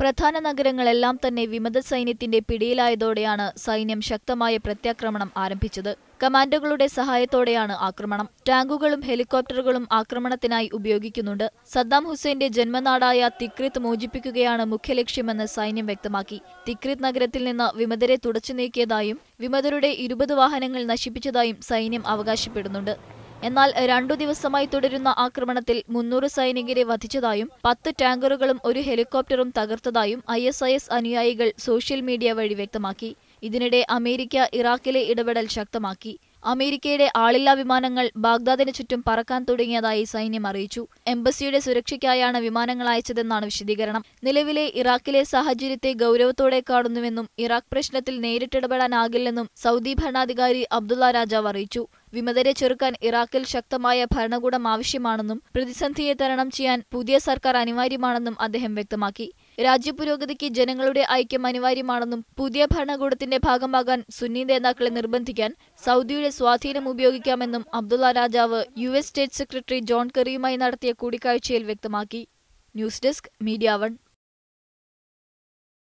പ്രധാന നഗരങ്ങളെല്ലാം തന്നെ വിമത സൈന്യത്തിന്റെ പിടിയിലായതോടെയാണ് സൈന്യം ശക്തമായ പ്രത്യാക്രമണം ആരംഭിച്ചത്. കമാൻഡോകളുടെ സഹായത്തോടെയാണ് ആക്രമണം. ടാങ്കുകളും ഹെലികോപ്റ്ററുകളും ആക്രമണത്തിനായി ഉപയോഗിക്കുന്നുണ്ട്. സദ്ദാം ഹുസൈന്റെ ജന്മനാടായ തിക്രിത് മോചിപ്പിക്കുകയാണ് മുഖ്യലക്ഷ്യമെന്ന് സൈന്യം വ്യക്തമാക്കി. തിക്രിത് നഗരത്തിൽ നിന്ന് വിമതരെ തുടച്ചു നീക്കിയതായും വിമതരുടെ ഇരുപത് വാഹനങ്ങൾ നശിപ്പിച്ചതായും സൈന്യം അവകാശപ്പെടുന്നുണ്ട്. എന്നാൽ രണ്ടു ദിവസമായി തുടരുന്ന ആക്രമണത്തിൽ മുന്നൂറ് സൈനികരെ വധിച്ചതായും പത്ത് ടാങ്കറുകളും ഒരു ഹെലികോപ്റ്ററും തകർത്തതായും ഐ എസ് ഐ എസ് അനുയായികൾ സോഷ്യൽ മീഡിയ വഴി വ്യക്തമാക്കി. ഇതിനിടെ അമേരിക്ക ഇറാഖിലെ ഇടപെടൽ ശക്തമാക്കി. അമേരിക്കയുടെ ആളില്ലാ വിമാനങ്ങൾ ബാഗ്ദാദിന് ചുറ്റും പറക്കാൻ തുടങ്ങിയതായി സൈന്യം അറിയിച്ചു. എംബസിയുടെ സുരക്ഷയ്ക്കായാണ് വിമാനങ്ങൾ അയച്ചതെന്നാണ് വിശദീകരണം. നിലവിലെ ഇറാഖിലെ സാഹചര്യത്തെ ഗൌരവത്തോടെ കാണുന്നുവെന്നും ഇറാഖ് പ്രശ്നത്തിൽ നേരിട്ടിടപെടാനാകില്ലെന്നും സൗദി ഭരണാധികാരി അബ്ദുള്ള രാജാവ് അറിയിച്ചു. വിമതരെ ചെറുക്കാൻ ഇറാഖിൽ ശക്തമായ ഭരണകൂടം ആവശ്യമാണെന്നും പ്രതിസന്ധിയെ തരണം ചെയ്യാൻ പുതിയ സർക്കാർ അനിവാര്യമാണെന്നും അദ്ദേഹം വ്യക്തമാക്കി. രാജ്യപുരോഗതിക്ക് ജനങ്ങളുടെ ഐക്യം അനിവാര്യമാണെന്നും പുതിയ ഭരണകൂടത്തിന്റെ ഭാഗമാകാൻ സുന്നി നേതാക്കളെ നിർബന്ധിക്കാൻ സൗദിയുടെ സ്വാധീനം ഉപയോഗിക്കാമെന്നും അബ്ദുള്ള രാജാവ് യു സ്റ്റേറ്റ് സെക്രട്ടറി ജോൺ കെറിയുമായി നടത്തിയ കൂടിക്കാഴ്ചയിൽ വ്യക്തമാക്കി. News desk media one.